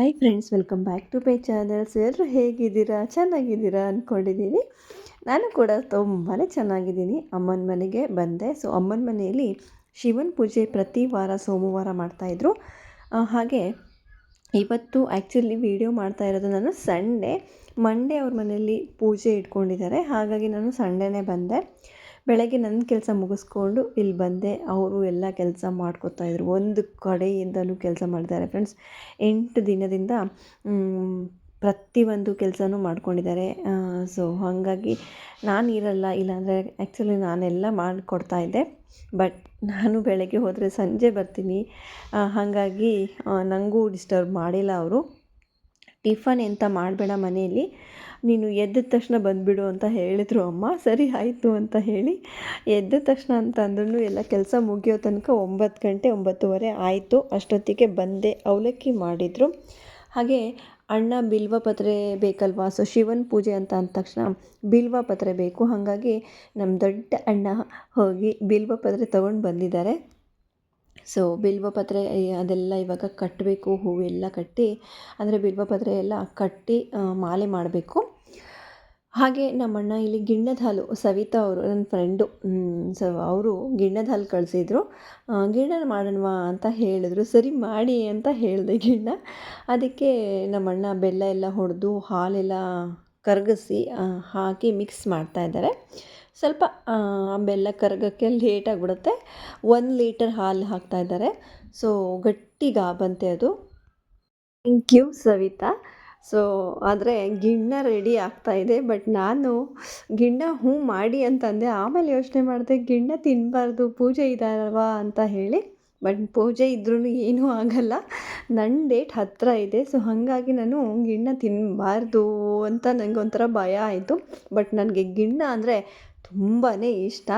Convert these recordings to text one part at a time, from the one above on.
Hi friends welcome back to pay channels ಎಲ್ಲರೂ ಹೇಗಿದ್ದೀರಾ? ಚೆನ್ನಾಗಿದ್ದೀರಾ ಅಂದ್ಕೊಂಡಿದ್ದೀನಿ ನಾನು ಕೂಡ ತುಂಬಾ ಚೆನ್ನಾಗಿದ್ದೀನಿ. ಅಮ್ಮನ ಮನೆಗೆ ಬಂದೆ. ಸೊ ಅಮ್ಮನ ಮನೆಯಲ್ಲಿ ಶಿವನ ಪೂಜೆ ಪ್ರತಿ ವಾರ ಸೋಮವಾರ ಮಾಡ್ತಾಯಿದ್ರು ಹಾಗೆ ಇವತ್ತು ಆ್ಯಕ್ಚುಲಿ ವಿಡಿಯೋ ಮಾಡ್ತಾ ಇರೋದು ನಾನು ಸಂಡೇ ಮಂಡೇ ಅವ್ರ ಮನೆಯಲ್ಲಿ ಪೂಜೆ ಇಟ್ಕೊಂಡಿದ್ದಾರೆ. ಹಾಗಾಗಿ ನಾನು ಸಂಡೇನೇ ಬಂದೆ. ಬೆಳಗ್ಗೆ ನನ್ನ ಕೆಲಸ ಮುಗಿಸ್ಕೊಂಡು ಇಲ್ಲಿ ಬಂದೆ. ಅವರು ಎಲ್ಲ ಕೆಲಸ ಮಾಡ್ಕೊತಾ ಇದ್ರು. ಒಂದು ಕಡೆಯಿಂದಲೂ ಕೆಲಸ ಮಾಡಿದ್ದಾರೆ ಫ್ರೆಂಡ್ಸ್. ಎಂಟು ದಿನದಿಂದ ಪ್ರತಿಯೊಂದು ಕೆಲಸನೂ ಮಾಡ್ಕೊಂಡಿದ್ದಾರೆ. ಸೊ ಹಾಗಾಗಿ ನಾನು ಇರಲ್ಲ, ಇಲ್ಲಾಂದರೆ ಆ್ಯಕ್ಚುಲಿ ನಾನೆಲ್ಲ ಮಾಡಿಕೊಡ್ತಾ ಇದ್ದೆ. ಬಟ್ ನಾನು ಬೆಳಗ್ಗೆ ಹೋದರೆ ಸಂಜೆ ಬರ್ತೀನಿ. ಹಾಗಾಗಿ ನನಗೂ ಡಿಸ್ಟರ್ಬ್ ಮಾಡಿಲ್ಲ ಅವರು. ಟಿಫನ್ ಎಂತ ಮಾಡಬೇಡ ಮನೆಯಲ್ಲಿ. ನೀನು ಎದ್ದ ತಕ್ಷಣ ಬಂದುಬಿಡು ಅಂತ ಹೇಳಿದರು ಅಮ್ಮ. ಸರಿ, ಆಯಿತು ಅಂತ ಹೇಳಿ ಎದ್ದ ತಕ್ಷಣ ಅಂತ ಅಂದ್ರೂ ಎಲ್ಲ ಕೆಲಸ ಮುಗಿಯೋ ತನಕ ಒಂಬತ್ತು ಗಂಟೆ, ಒಂಬತ್ತುವರೆ ಆಯಿತು. ಅಷ್ಟೊತ್ತಿಗೆ ಬಂದೆ ಅವಲಕ್ಕಿ ಮಾಡಿದರು. ಹಾಗೆ ಅಣ್ಣ ಬಿಲ್ವ ಪತ್ರೆ ಬೇಕಲ್ವಾ? ಸೊ, ಶಿವನ ಪೂಜೆ ಅಂತ ಅಂದ ತಕ್ಷಣ ಬಿಲ್ವ ಪತ್ರೆ ಬೇಕು. ಹಾಗಾಗಿ ನಮ್ಮ ದೊಡ್ಡ ಅಣ್ಣ ಹೋಗಿ ಬಿಲ್ವ ಪತ್ರೆ ತೊಗೊಂಡು ಬಂದಿದ್ದಾರೆ. ಸೊ ಬಿಲ್ವಪತ್ರೆ ಅದೆಲ್ಲ ಇವಾಗ ಕಟ್ಟಬೇಕು ಹೂವೆಲ್ಲ ಕಟ್ಟಿ, ಅಂದರೆ ಬಿಲ್ವಪತ್ರೆ ಎಲ್ಲ ಕಟ್ಟಿ ಮಾಲೆ ಮಾಡಬೇಕು. ಹಾಗೆ ನಮ್ಮಣ್ಣ ಇಲ್ಲಿ ಗಿಣ್ಣದ ಹಾಲು, ಸವಿತಾ ಅವರು, ನನ್ನ ಫ್ರೆಂಡು ಸೊ ಅವರು ಗಿಣ್ಣದ ಹಾಲು ಕಳಿಸಿದ್ರು. ಗಿಣ್ಣ ಮಾಡೋಣವಾ ಅಂತ ಹೇಳಿದ್ರು. ಸರಿ ಮಾಡಿ ಅಂತ ಹೇಳಿದೆ ಗಿಣ್ಣ. ಅದಕ್ಕೆ ನಮ್ಮಣ್ಣ ಬೆಲ್ಲ ಎಲ್ಲ ಹೊಡೆದು ಹಾಲೆಲ್ಲ ಕರಗಿಸಿ ಹಾಕಿ ಮಿಕ್ಸ್ ಮಾಡ್ತಾ ಇದ್ದಾರೆ. ಸ್ವಲ್ಪ ಬೆಲ್ಲ ಕರಗಕ್ಕೆ ಲೇಟ್ ಆಗಿಬಿಡುತ್ತೆ. ಒಂದು ಲೀಟರ್ ಹಾಲು ಹಾಕ್ತಾ ಇದ್ದಾರೆ. ಸೊ ಗಟ್ಟಿಗೆ ಬಂತೆ ಅದು. Thank you Savita. ಸೊ ಆದರೆ ಗಿಣ್ಣ ರೆಡಿ ಆಗ್ತಾ ಇದೆ ಬಟ್ ನಾನು ಗಿಣ್ಣ ಹ್ಞೂ ಮಾಡಿ ಅಂತಂದೆ, ಆಮೇಲೆ ಯೋಚನೆ ಮಾಡಿದೆ, ಗಿಣ್ಣ ತಿನ್ನಬಾರ್ದು ಪೂಜೆ ಇದಾರಲ್ವಾ ಅಂತ ಹೇಳಿ. ಬಟ್ ಪೂಜೆ ಇದ್ರೂ ಏನೂ ಆಗಲ್ಲ. ನನ್ನ ಡೇಟ್ ಹತ್ತಿರ ಇದೆ ಸೊ ಹಾಗಾಗಿ ನಾನು ಗಿಣ್ಣ ತಿನ್ನಬಾರ್ದು ಅಂತ ನನಗೊಂಥರ ಭಯ ಆಯಿತು. ಬಟ್ ನನಗೆ ಗಿಣ್ಣ ಅಂದರೆ ತುಂಬಾ ಇಷ್ಟ.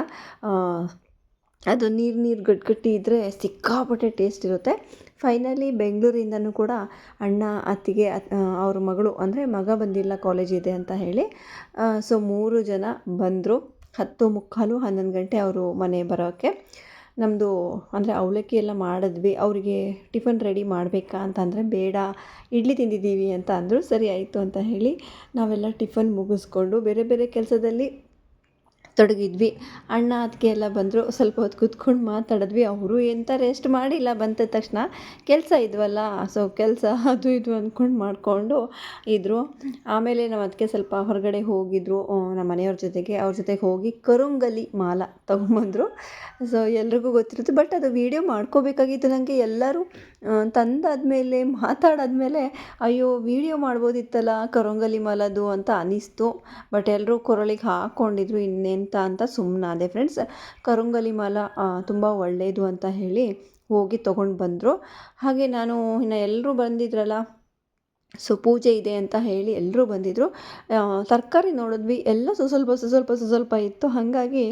ಅದು ನೀರು ನೀರು ಗಟ್ಟಿಗಟ್ಟಿ ಇದ್ದರೆ ಸಿಕ್ಕಾಪಟ್ಟೆ ಟೇಸ್ಟ್ ಇರುತ್ತೆ. ಫೈನಲಿ ಬೆಂಗಳೂರಿಂದನೂ ಕೂಡ ಅಣ್ಣ, ಅತ್ತಿಗೆ, ಅತ್- ಅವ್ರ ಮಗಳು ಅಂದರೆ ಮಗ ಬಂದಿಲ್ಲ ಕಾಲೇಜ್ ಇದೆ ಅಂತ ಹೇಳಿ ಸೊ ಮೂರು ಜನ ಬಂದರು. ಹತ್ತು ಮುಕ್ಕಾಲು ಹನ್ನೊಂದು ಗಂಟೆ ಅವರು ಮನೆ ಬರೋಕ್ಕೆ ನಮ್ಮದು ಅಂದರೆ ಅವಲಕ್ಕಿ ಎಲ್ಲ ಮಾಡಿದ್ವಿ. ಅವರಿಗೆ ಟಿಫನ್ ರೆಡಿ ಮಾಡಬೇಕಾ ಅಂತಂದರೆ ಬೇಡ, ಇಡ್ಲಿ ತಿಂದಿದ್ದೀವಿ ಅಂತ ಅಂದರು. ಸರಿ ಆಯಿತು ಅಂತ ಹೇಳಿ ನಾವೆಲ್ಲ ಟಿಫನ್ ಮುಗಿಸ್ಕೊಂಡು ಬೇರೆ ಬೇರೆ ಕೆಲಸದಲ್ಲಿ ತೊಡಗಿದ್ವಿ. ಅಣ್ಣ ಅದಕ್ಕೆ ಎಲ್ಲ ಬಂದರು, ಸ್ವಲ್ಪ ಹೊತ್ತು ಕೂತ್ಕೊಂಡು ಮಾತಾಡಿದ್ವಿ. ಅವರು ಎಂಥ ರೆಸ್ಟ್ ಮಾಡಿಲ್ಲ ಬಂದ ತಕ್ಷಣ ಕೆಲಸ ಇದ್ವಲ್ಲ ಸೊ ಕೆಲಸ ಅದು ಇದು ಅಂದ್ಕೊಂಡು ಮಾಡಿಕೊಂಡು ಇದ್ದರು ಆಮೇಲೆ ನಾವು ಅದಕ್ಕೆ ಸ್ವಲ್ಪ ಹೊರಗಡೆ ಹೋಗಿದ್ರು. ನಮ್ಮ ಮನೆಯವ್ರ ಜೊತೆಗೆ, ಅವ್ರ ಜೊತೆಗೆ ಹೋಗಿ ಕರುಂಗಲಿ ಮಾಲ ತೊಗೊಂಬಂದರು. ಸೊ ಎಲ್ರಿಗೂ ಗೊತ್ತಿರುತ್ತೆ ಬಟ್ ಅದು ವೀಡಿಯೋ ಮಾಡ್ಕೋಬೇಕಾಗಿತ್ತು ನನಗೆ ಎಲ್ಲರೂ. ತಂದಾದ್ಮೇಲೆ, ಮಾತಾಡಾದ್ಮೇಲೆ, ಅಯ್ಯೋ, ವೀಡಿಯೋ ಮಾಡ್ಬೋದಿತ್ತಲ್ಲ, ಕರಂಗಲಿ ಮಾಲದು ಅಂತ ಅನಿಸ್ತು. ಬಟ್ ಎಲ್ಲರೂ ಕೊರಳಿಗೆ ಹಾಕ್ಕೊಂಡಿದ್ರು ಇನ್ನೆಂತ ಅಂತ ಸುಮ್ಮನಾದೆ ಫ್ರೆಂಡ್ಸ್ ಕರಂಗಲಿ ಮಾಲ ತುಂಬ ಒಳ್ಳೆಯದು ಅಂತ ಹೇಳಿ ಹೋಗಿ ತೊಗೊಂಡು ಬಂದರು. ಹಾಗೆ ನಾನು ಇನ್ನು ಎಲ್ಲರೂ ಬಂದಿದ್ರಲ್ಲ, ಸೊ ಪೂಜೆ ಇದೆ ಅಂತ ಹೇಳಿ ಎಲ್ಲರೂ ಬಂದಿದ್ದರು ತರಕಾರಿ ನೋಡಿದ್ವಿ, ಎಲ್ಲ ಸ್ವಲ್ಪ ಸ್ವಲ್ಪ ಸ್ವಲ್ಪ ಇತ್ತು. ಹಾಗಾಗಿ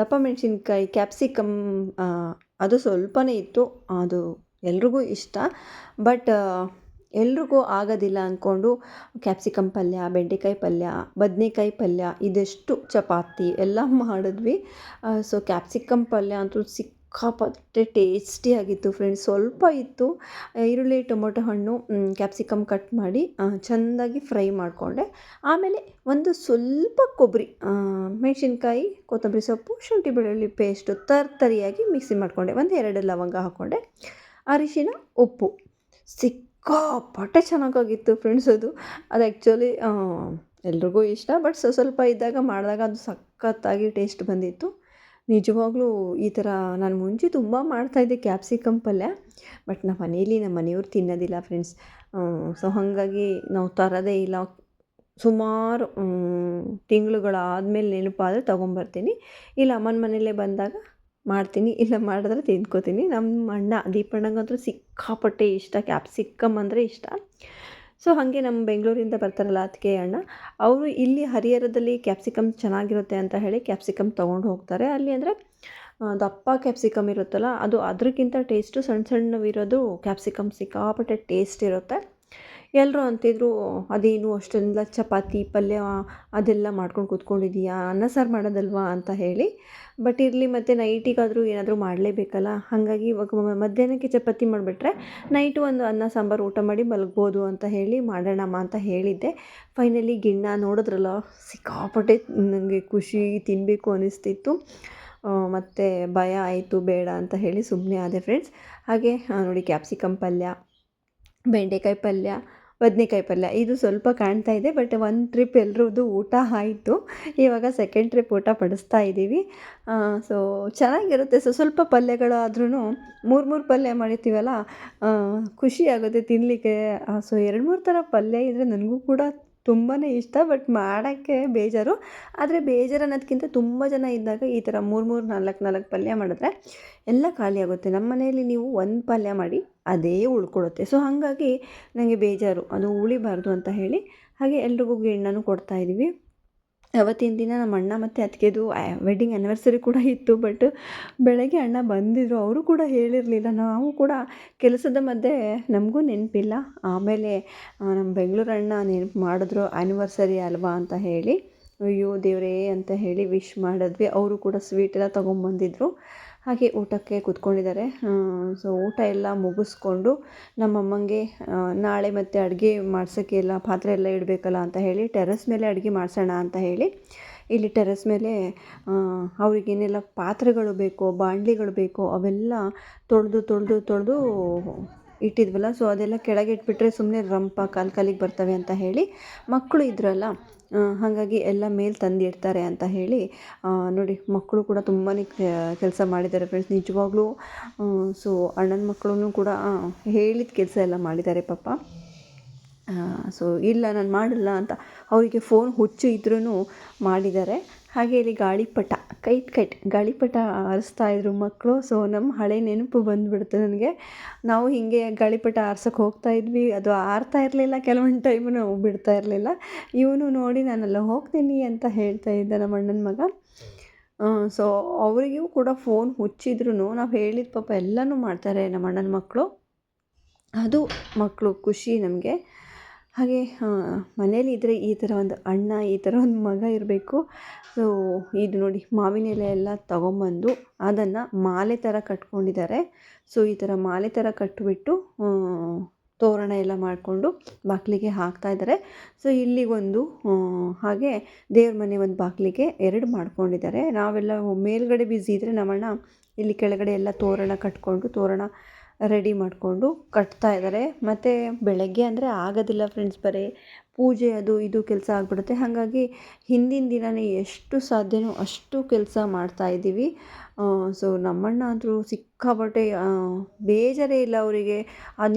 ದಪ್ಪ ಮೆಣಸಿನ್ಕಾಯಿ ಕ್ಯಾಪ್ಸಿಕಮ್ ಅದು ಸ್ವಲ್ಪನೇ ಇತ್ತು, ಅದು ಎಲ್ರಿಗೂ ಇಷ್ಟ. ಬಟ್ ಎಲ್ರಿಗೂ ಆಗೋದಿಲ್ಲ ಅಂದ್ಕೊಂಡು ಕ್ಯಾಪ್ಸಿಕಮ್ ಪಲ್ಯ, ಬೆಂಡೆಕಾಯಿ ಪಲ್ಯ, ಬದನೆಕಾಯಿ ಪಲ್ಯ, ಇದೆಷ್ಟು ಚಪಾತಿ ಎಲ್ಲ ಮಾಡಿದ್ವಿ. ಸೊ ಕ್ಯಾಪ್ಸಿಕಮ್ ಪಲ್ಯ ಅಂತೂ ಸಿಕ್ಕಾಪಟ್ಟೆ ಟೇಸ್ಟಿಯಾಗಿತ್ತು ಫ್ರೆಂಡ್ಸ್. ಸ್ವಲ್ಪ ಇತ್ತು. ಈರುಳ್ಳಿ, ಟೊಮೊಟೊ ಹಣ್ಣು ಕ್ಯಾಪ್ಸಿಕಮ್ ಕಟ್ ಮಾಡಿ ಚೆಂದಾಗಿ ಫ್ರೈ ಮಾಡಿಕೊಂಡೆ. ಆಮೇಲೆ ಒಂದು ಸ್ವಲ್ಪ ಕೊಬ್ಬರಿ ಮೆಣಸಿನ್ಕಾಯಿ, ಕೊತ್ತಂಬರಿ ಸೊಪ್ಪು, ಶುಂಠಿ ಬೆಳ್ಳುಳ್ಳಿ ಪೇಸ್ಟು ತರ್ತರಿಯಾಗಿ ಮಿಕ್ಸಿ ಮಾಡಿಕೊಂಡೆ. ಒಂದು ಎರಡು ಲವಂಗ ಹಾಕ್ಕೊಂಡೆ ಅರಿಶಿನ, ಉಪ್ಪು. ಸಿಕ್ಕಾಪಟ್ಟೆ ಚೆನ್ನಾಗಾಗಿತ್ತು ಫ್ರೆಂಡ್ಸ್ ಅದು. ಅದು ಆ್ಯಕ್ಚುಲಿ ಎಲ್ರಿಗೂ ಇಷ್ಟ. ಬಟ್ ಸ್ವಲ್ಪ ಇದ್ದಾಗ ಮಾಡಿದಾಗ ಅದು ಸಖತ್ತಾಗಿ ಟೇಸ್ಟ್ ಬಂದಿತ್ತು. ನಿಜವಾಗ್ಲೂ ಈ ಥರ ನಾನು ಮುಂಚೆ ತುಂಬ ಮಾಡ್ತಾಯಿದ್ದೆ ಕ್ಯಾಪ್ಸಿಕಮ್ ಪಲ್ಯ ಬಟ್ ನಮ್ಮ ಮನೇಲಿ ನಮ್ಮ ಮನೆಯವ್ರು ತಿನ್ನೋದಿಲ್ಲ ಫ್ರೆಂಡ್ಸ್ ಸೊ ಹಾಗಾಗಿ ನಾವು ತರೋದೇ ಇಲ್ಲ. ಸುಮಾರು ತಿಂಗಳುಗಳಾದಮೇಲೆ ನೆನಪಾದರೆ ತೊಗೊಂಬರ್ತೀನಿ. ಇಲ್ಲ ಅಮ್ಮನ ಮನೆಯಲ್ಲೇ ಬಂದಾಗ ಮಾಡ್ತೀನಿ, ಇಲ್ಲ ಮಾಡಿದ್ರೆ ತಿಂದ್ಕೋತೀನಿ. ನಮ್ಮ ಅಣ್ಣ ದೀಪಣ್ಣಂಗಂತೂ ಸಿಕ್ಕಾಪಟ್ಟೆ ಇಷ್ಟ. ಕ್ಯಾಪ್ಸಿಕಮ್ ಅಂದರೆ ಇಷ್ಟ. ಸೊ ಹಾಗೆ ನಮ್ಮ ಬೆಂಗಳೂರಿಂದ ಬರ್ತಾರಲ್ಲ ಅದಕ್ಕೆ ಅಣ್ಣ, ಅವರು ಇಲ್ಲಿ ಹರಿಹರದಲ್ಲಿ ಕ್ಯಾಪ್ಸಿಕಮ್ ಚೆನ್ನಾಗಿರುತ್ತೆ ಅಂತ ಹೇಳಿ ಕ್ಯಾಪ್ಸಿಕಮ್ ತೊಗೊಂಡು ಹೋಗ್ತಾರೆ. ಅಲ್ಲಿ ಅಂದರೆ ದಪ್ಪ ಕ್ಯಾಪ್ಸಿಕಮ್ ಇರುತ್ತಲ್ಲ, ಅದು ಅದಕ್ಕಿಂತ ಟೇಸ್ಟು ಸಣ್ಣ ಸಣ್ಣವಿರೋದು ಕ್ಯಾಪ್ಸಿಕಮ್ ಸಿಕ್ಕಾಪಟ್ಟೆ ಟೇಸ್ಟ್ ಇರುತ್ತೆ. ಎಲ್ಲರೂ ಅಂತಿದ್ರು, ಅದೇನು ಅಷ್ಟೊಂದೆಲ್ಲ ಚಪಾತಿ, ಪಲ್ಯ, ಅದೆಲ್ಲ ಮಾಡ್ಕೊಂಡು ಕೂತ್ಕೊಂಡಿದ್ದೀಯಾ? ಅನ್ನ ಸಾರು ಮಾಡೋದಲ್ವಾ? ಅಂತ ಹೇಳಿ. ಬಟ್ ಇರಲಿ ಮತ್ತು ನೈಟಿಗಾದರೂ ಏನಾದರೂ ಮಾಡಲೇಬೇಕಲ್ಲ? ಹಾಗಾಗಿ ಇವಾಗ ಮಧ್ಯಾಹ್ನಕ್ಕೆ ಚಪಾತಿ ಮಾಡಿಬಿಟ್ರೆ ನೈಟು ಒಂದು ಅನ್ನ, ಸಾಂಬಾರು, ಊಟ ಮಾಡಿ ಮಲಗ್ಬೋದು ಅಂತ ಹೇಳಿ ಮಾಡೋಣಮ್ಮ ಅಂತ ಹೇಳಿದ್ದೆ. ಫೈನಲಿ ಗಿಣ್ಣ ನೋಡಿದ್ರಲ್ಲ, ಸಿಕ್ಕಾಪಟ್ಟೆ ನನಗೆ ಖುಷಿ ತಿನ್ನಬೇಕು ಅನ್ನಿಸ್ತಿತ್ತು ಮತ್ತು ಭಯ ಆಯಿತು, ಬೇಡ ಅಂತ ಹೇಳಿ ಸುಮ್ಮನೆ ಆದೆ ಫ್ರೆಂಡ್ಸ್. ಹಾಗೆ ನೋಡಿ ಕ್ಯಾಪ್ಸಿಕಮ್ ಪಲ್ಯ, ಬೆಂಡೆಕಾಯಿ ಪಲ್ಯ ಬದನೇಕಾಯಿ ಪಲ್ಯ. ಇದು ಸ್ವಲ್ಪ ಕಾಣ್ತಾ ಇದೆ ಬಟ್ ಒಂದು ಟ್ರಿಪ್ ಎಲ್ರದ್ದು ಊಟ ಆಯಿತು. ಇವಾಗ ಸೆಕೆಂಡ್ ಟ್ರಿಪ್ ಊಟ ಪಡಿಸ್ತಾ ಇದ್ದೀವಿ ಸೊ ಚೆನ್ನಾಗಿರುತ್ತೆ. ಸೊ ಸ್ವಲ್ಪ ಪಲ್ಯಗಳು ಆದ್ರೂ ಮೂರು ಮೂರು ಪಲ್ಯ ಮಾಡಿರ್ತೀವಲ್ಲ ಖುಷಿ ಆಗುತ್ತೆ ತಿನ್ನಲಿಕ್ಕೆ ಸೊ ಎರಡು ಮೂರು ಥರ ಪಲ್ಯ ಇದ್ದರೆ ನನಗೂ ಕೂಡ ತುಂಬಾ ಇಷ್ಟ, ಬಟ್ ಮಾಡೋಕ್ಕೆ ಬೇಜಾರು. ಆದರೆ ಬೇಜಾರು ಅನ್ನೋದಕ್ಕಿಂತ ತುಂಬ ಜನ ಇದ್ದಾಗ ಈ ಥರ ಮೂರು ಮೂರು, ನಾಲ್ಕು ನಾಲ್ಕು ಪಲ್ಯ ಮಾಡಿದ್ರೆ ಎಲ್ಲ ಖಾಲಿಯಾಗುತ್ತೆ ನಮ್ಮ ಮನೆಯಲ್ಲಿ ನೀವು ಒಂದು ಪಲ್ಯ ಮಾಡಿ ಅದೇ ಉಳ್ಕೊಳುತ್ತೆ. ಸೊ ಹಾಗಾಗಿ ನನಗೆ ಬೇಜಾರು. ಅದು ಉಳಿಬಾರ್ದು ಅಂತ ಹೇಳಿ ಹಾಗೆ ಎಲ್ರಿಗೂ ಗಿಣ್ಣನೂ ಕೊಡ್ತಾಯಿದ್ದೀವಿ ಅವತ್ತಿನ ದಿನ ನಮ್ಮ ಅಣ್ಣ ಮತ್ತು ಅತ್ತಿಗೆದು ವೆಡ್ಡಿಂಗ್ ಆ್ಯನಿವರ್ಸರಿ ಕೂಡ ಇತ್ತು ಬಟ್ ಬೆಳಗ್ಗೆ ಅಣ್ಣ ಬಂದಿದ್ದರು ಅವರು ಕೂಡ ಹೇಳಿರಲಿಲ್ಲ. ನಾವು ಕೂಡ ಕೆಲಸದ ಮಧ್ಯೆ ನಮಗೂ ನೆನಪಿಲ್ಲ. ಆಮೇಲೆ ನಮ್ಮ ಬೆಂಗಳೂರು ಅಣ್ಣ ನೆನಪು ಮಾಡಿದ್ರು ಆ್ಯನಿವರ್ಸರಿ ಅಲ್ವಾ ಅಂತ ಹೇಳಿ. ಅಯ್ಯೋ ದೇವರೇ ಅಂತ ಹೇಳಿ ವಿಶ್ ಮಾಡಿದ್ವಿ. ಅವರು ಕೂಡ ಸ್ವೀಟೆಲ್ಲ ತೊಗೊಂಬಂದಿದ್ರು ಹಾಗೆ ಊಟಕ್ಕೆ ಕೂತ್ಕೊಂಡಿದ್ದಾರೆ. ಸೊ ಊಟ ಎಲ್ಲ ಮುಗಿಸ್ಕೊಂಡು ನಮ್ಮಮ್ಮಂಗೆ ನಾಳೆ ಮತ್ತೆ ಅಡುಗೆ ಮಾಡ್ಸೋಕ್ಕೆ ಎಲ್ಲ ಪಾತ್ರೆ ಎಲ್ಲ ಇಡಬೇಕಲ್ಲ ಅಂತ ಹೇಳಿ ಟೆರೆಸ್ ಮೇಲೆ ಅಡುಗೆ ಮಾಡಿಸೋಣ ಅಂತ ಹೇಳಿ ಇಲ್ಲಿ ಟೆರೆಸ್ ಮೇಲೆ ಅವ್ರಿಗೇನೆಲ್ಲ ಪಾತ್ರೆಗಳು ಬೇಕೋ ಬಾಣಲಿಗಳು ಬೇಕೋ ಅವೆಲ್ಲ ತೊಳೆದು ತೊಳೆದು ತೊಳೆದು ಇಟ್ಟಿದ್ವಲ್ಲ ಸೊ ಅದೆಲ್ಲ ಕೆಳಗೆ ಇಟ್ಬಿಟ್ರೆ ಸುಮ್ಮನೆ ರಂಪ ಕಾಲು ಕಾಲಿಗೆ ಬರ್ತವೆ ಅಂತ ಹೇಳಿ ಮಕ್ಕಳು ಇದ್ರಲ್ಲ ಹಾಗಾಗಿ ಎಲ್ಲ ಮೇಲೆ ತಂದಿಡ್ತಾರೆ ಅಂತ ಹೇಳಿ ನೋಡಿ ಮಕ್ಕಳು ಕೂಡ ತುಂಬಾ ಕೆಲಸ ಮಾಡಿದ್ದಾರೆ ಫ್ರೆಂಡ್ಸ್ ನಿಜವಾಗ್ಲೂ ಸೊ ಅಣ್ಣನ ಮಕ್ಕಳು ಕೂಡ ಹೇಳಿದ ಕೆಲಸ ಎಲ್ಲ ಮಾಡಿದ್ದಾರೆ ಪಾಪ. ಸೊ ಇಲ್ಲ, ನಾನು ಮಾಡಲ್ಲ ಅಂತ ಅವರಿಗೆ ಫೋನ್ ಹುಚ್ಚು ಇದ್ರೂ ಮಾಡಿದ್ದಾರೆ. ಹಾಗೆ ಇಲ್ಲಿ ಗಾಳಿಪಟ, ಕೈಟ್ ಕೈಟ್ ಗಾಳಿಪಟ ಇದ್ರು ಮಕ್ಕಳು ಸೊ ನಮ್ಮ ಹಳೆ ನೆನಪು ಬಂದುಬಿಡ್ತು ನನಗೆ. ನಾವು ಹೀಗೆ ಗಾಳಿಪಟ ಆರ್ಸೋಕ್ಕೆ ಹೋಗ್ತಾ ಇದ್ವಿ. ಅದು ಆರ್ತಾ ಇರಲಿಲ್ಲ, ಕೆಲವೊಂದು ಟೈಮು ನಾವು ಬಿಡ್ತಾ ಇರಲಿಲ್ಲ. ಇವನು ನೋಡಿ ನಾನೆಲ್ಲ ಹೋಗ್ತೀನಿ ಅಂತ ಹೇಳ್ತಾ ಇದ್ದೆ ನಮ್ಮ ಅಣ್ಣನ ಮಗ. ಸೊ ಅವರಿಗೂ ಕೂಡ ಫೋನ್ ಹುಚ್ಚಿದ್ರು ನಾವು ಹೇಳಿದ ಪಾಪ ಎಲ್ಲನೂ ಮಾಡ್ತಾರೆ ನಮ್ಮ ಅಣ್ಣನ ಮಕ್ಕಳು ಅದು ಮಕ್ಕಳು ಖುಷಿ ನಮಗೆ. ಹಾಗೆ ಮನೇಲಿ ಇದ್ದರೆ ಈ ಥರ ಒಂದು ಅಣ್ಣ, ಈ ಥರ ಒಂದು ಮಗ ಇರಬೇಕು. ಸೊ ಇದು ನೋಡಿ, ಮಾವಿನ ಎಲೆ ಎಲ್ಲ ತಗೊಂಬಂದು ಅದನ್ನು ಮಾಲೆ ಥರ ಕಟ್ಕೊಂಡಿದ್ದಾರೆ. ಸೊ ಈ ಥರ ಮಾಲೆ ಥರ ಕಟ್ಟಿಬಿಟ್ಟು ತೋರಣ ಎಲ್ಲ ಮಾಡಿಕೊಂಡು ಬಾಗಿಲಿಗೆ ಹಾಕ್ತಾ ಇದ್ದಾರೆ. ಸೊ ಇಲ್ಲಿಗೊಂದು ಹಾಗೆ ದೇವ್ರ ಮನೆ ಒಂದು ಬಾಗಿಲಿಗೆ ಎರಡು ಮಾಡ್ಕೊಂಡಿದ್ದಾರೆ. ನಾವೆಲ್ಲ ಮೇಲ್ಗಡೆ ಬ್ಯುಸಿ ಇದ್ದರೆ ನಮ್ಮಣ್ಣ ಇಲ್ಲಿ ಕೆಳಗಡೆ ಎಲ್ಲ ತೋರಣ ಕಟ್ಕೊಂಡು, ತೋರಣ ರೆಡಿ ಮಾಡಿಕೊಂಡು ಕಟ್ತಾ ಇದ್ದಾರೆ. ಮತ್ತು ಬೆಳಗ್ಗೆ ಅಂದರೆ ಆಗೋದಿಲ್ಲ ಫ್ರೆಂಡ್ಸ್ ಬರೀ, ಪೂಜೆ ಅದು ಇದು ಕೆಲಸ ಆಗಿಬಿಡುತ್ತೆ. ಹಾಗಾಗಿ ಹಿಂದಿನ ದಿನವೇ ಎಷ್ಟು ಸಾಧ್ಯವೋ ಅಷ್ಟು ಕೆಲಸ ಮಾಡ್ತಾ ಇದ್ದೀವಿ. ಸೊ ನಮ್ಮಣ್ಣ ಅಂದರೂ ಸಿಕ್ಕಾಪಟ್ಟೆ ಬೇಜಾರೇ ಇಲ್ಲ ಅವರಿಗೆ.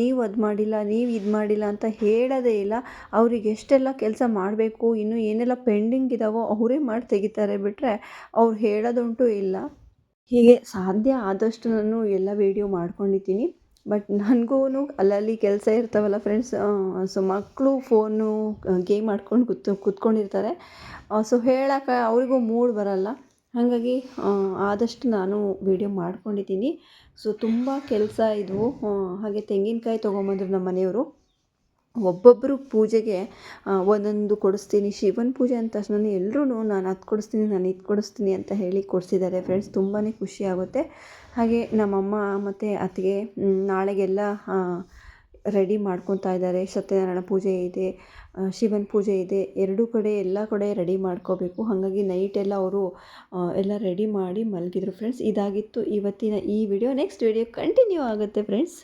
ನೀವು ಅದು ಮಾಡಿಲ್ಲ, ನೀವು ಇದು ಮಾಡಿಲ್ಲ ಅಂತ ಹೇಳೋದೇ ಇಲ್ಲ. ಅವ್ರಿಗೆ ಎಷ್ಟೆಲ್ಲ ಕೆಲಸ ಮಾಡಬೇಕು, ಇನ್ನೂ ಏನೆಲ್ಲ ಪೆಂಡಿಂಗ್ ಇದ್ದಾವೋ ಅವರೇ ಮಾಡಿ ತೆಗಿತಾರೆ ಬಿಟ್ಟರೆ ಅವ್ರು ಹೇಳೋದುಂಟು ಇಲ್ಲ. ಹೀಗೆ ಸಾಧ್ಯ ಆದಷ್ಟು ನಾನು ಎಲ್ಲ ವೀಡಿಯೋ ಮಾಡ್ಕೊಂಡಿದ್ದೀನಿ. ಬಟ್ ನನಗೂ ಅಲ್ಲಲ್ಲಿ ಕೆಲಸ ಇರ್ತಾವಲ್ಲ ಫ್ರೆಂಡ್ಸ್ ಸೊ ಮಕ್ಕಳು ಫೋನು ಗೇಮ್ ಆಡ್ಕೊಂಡು ಕೂತು, ಕೂತ್ಕೊಂಡಿರ್ತಾರೆ. ಸೊ ಹೇಳೋಕೆ ಅವರಿಗೂ ಮೂಡ್ ಬರಲ್ಲ. ಹಾಗಾಗಿ ಆದಷ್ಟು ನಾನು ವೀಡಿಯೋ ಮಾಡ್ಕೊಂಡಿದ್ದೀನಿ. ಸೊ ತುಂಬ ಕೆಲಸ ಇದ್ವು. ಹಾಗೆ ತೆಂಗಿನಕಾಯಿ ತೊಗೊಂಬಂದರು ನಮ್ಮ ಮನೆಯವರು ಒಬ್ಬೊಬ್ಬರು ಪೂಜೆಗೆ ಒಂದೊಂದು ಕೊಡಿಸ್ತೀನಿ, ಶಿವನ ಪೂಜೆ ಅಂದ ತಕ್ಷಣ ಎಲ್ಲರೂ ನಾನು ಅದು ಕೊಡಿಸ್ತೀನಿ, ನಾನು ಇದು ಕೊಡಿಸ್ತೀನಿ ಅಂತ ಹೇಳಿ ಕೊಡಿಸಿದ್ದಾರೆ ಫ್ರೆಂಡ್ಸ್ ತುಂಬಾ ಖುಷಿ ಆಗುತ್ತೆ. ಹಾಗೆ ನಮ್ಮಮ್ಮ ಮತ್ತು ಅತ್ತಿಗೆ ನಾಳೆಗೆಲ್ಲ ರೆಡಿ ಮಾಡ್ಕೊತಾ ಇದ್ದಾರೆ. ಸತ್ಯನಾರಾಯಣ ಪೂಜೆ ಇದೆ ಶಿವನ ಪೂಜೆ ಇದೆ. ಎರಡೂ ಕಡೆ, ಎಲ್ಲ ಕಡೆ ರೆಡಿ ಮಾಡ್ಕೋಬೇಕು. ಹಾಗಾಗಿ ನೈಟ್ ಎಲ್ಲ ಅವರು ಎಲ್ಲ ರೆಡಿ ಮಾಡಿ ಮಲಗಿದ್ರು ಫ್ರೆಂಡ್ಸ್ ಇದಾಗಿತ್ತು ಇವತ್ತಿನ ಈ ವಿಡಿಯೋ ನೆಕ್ಸ್ಟ್ ವಿಡಿಯೋ ಕಂಟಿನ್ಯೂ ಆಗುತ್ತೆ ಫ್ರೆಂಡ್ಸ್